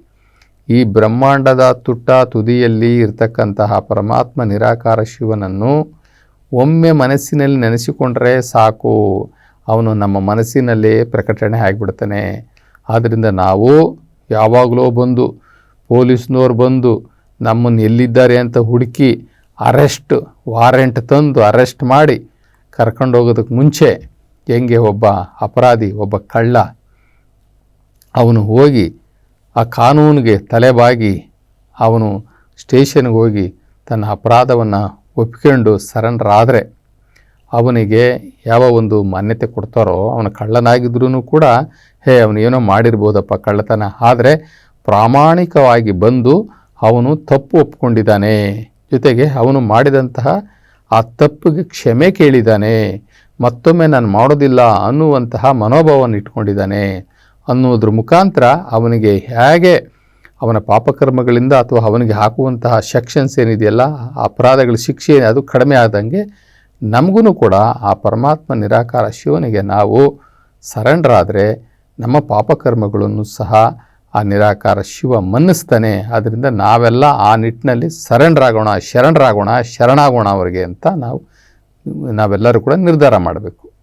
ಈ ಬ್ರಹ್ಮಾಂಡದ ತುಟ್ಟ ತುದಿಯಲ್ಲಿ ಇರ್ತಕ್ಕಂತಹ ಪರಮಾತ್ಮ ನಿರಾಕಾರ ಶಿವನನ್ನು ಒಮ್ಮೆ ಮನಸ್ಸಿನಲ್ಲಿ ನೆನೆಸಿಕೊಂಡ್ರೆ ಸಾಕು. ಅವನು ನಮ್ಮ ಮನಸ್ಸಿನಲ್ಲೇ ಪ್ರಕಟಣೆ ಆಗಿಬಿಡ್ತಾನೆ ಆದ್ದರಿಂದ ನಾವು ಯಾವಾಗಲೂ ಬಂದು ಪೊಲೀಸ್ನವ್ರು ಬಂದು ನಮ್ಮನ್ನು ಎಲ್ಲಿದ್ದಾರೆ ಅಂತ ಹುಡುಕಿ ಅರೆಸ್ಟ್, ವಾರೆಂಟ್ ತಂದು ಅರೆಸ್ಟ್ ಮಾಡಿ ಕರ್ಕೊಂಡು ಹೋಗೋದಕ್ಕೆ ಮುಂಚೆ ಹೆಂಗೆ ಒಬ್ಬ ಅಪರಾಧಿ, ಒಬ್ಬ ಕಳ್ಳ, ಅವನು ಹೋಗಿ ಆ ಕಾನೂನಿಗೆ ತಲೆಬಾಗಿ ಅವನು ಸ್ಟೇಷನ್ಗೆ ಹೋಗಿ ತನ್ನ ಅಪರಾಧವನ್ನು ಒಪ್ಕೊಂಡು ಸರೆಂಡರ್ ಅವನಿಗೆ ಯಾವ ಒಂದು ಮಾನ್ಯತೆ ಕೊಡ್ತಾರೋ, ಅವನ ಕಳ್ಳನಾಗಿದ್ರೂ ಕೂಡ, ಹೇ, ಅವನು ಏನೋ ಮಾಡಿರ್ಬೋದಪ್ಪ ಕಳ್ಳತನ. ಆದರೆ ಪ್ರಾಮಾಣಿಕವಾಗಿ ಬಂದು ಅವನು ತಪ್ಪು ಒಪ್ಕೊಂಡಿದ್ದಾನೆ. ಜೊತೆಗೆ ಅವನು ಮಾಡಿದಂತಹ ಆ ತಪ್ಪಿಗೆ ಕ್ಷಮೆ ಕೇಳಿದ್ದಾನೆ. ಮತ್ತೊಮ್ಮೆ ನಾನು ಮಾಡೋದಿಲ್ಲ ಅನ್ನುವಂತಹ ಮನೋಭಾವವನ್ನು ಇಟ್ಕೊಂಡಿದ್ದಾನೆ ಅನ್ನೋದ್ರ ಮುಖಾಂತರ ಅವನಿಗೆ ಹೇಗೆ ಅವನ ಪಾಪಕರ್ಮಗಳಿಂದ ಅಥವಾ ಅವನಿಗೆ ಹಾಕುವಂತಹ ಸೆಕ್ಷನ್ಸ್ ಏನಿದೆಯಲ್ಲ ಅಪರಾಧಗಳ ಶಿಕ್ಷೆ ಅದು ಕಡಿಮೆ ಆದಂಗೆ ನಮಗೂ ಕೂಡ ಆ ಪರಮಾತ್ಮ ನಿರಾಕಾರ ಶಿವನಿಗೆ ನಾವು ಸರೆಂಡರ್ ನಮ್ಮ ಪಾಪಕರ್ಮಗಳನ್ನು ಸಹ ಆ ನಿರಾಕಾರ ಶಿವ ಮನ್ನಿಸ್ತಾನೆ. ಆದ್ದರಿಂದ ನಾವೆಲ್ಲ ಆ ನಿಟ್ಟಿನಲ್ಲಿ ಸರೆಂಡರ್ ಶರಣರಾಗೋಣ, ಶರಣಾಗೋಣ ಅವರಿಗೆ ಅಂತ ನಾವು ನಾವೆಲ್ಲರೂ ಕೂಡ ನಿರ್ಧಾರ ಮಾಡಬೇಕು.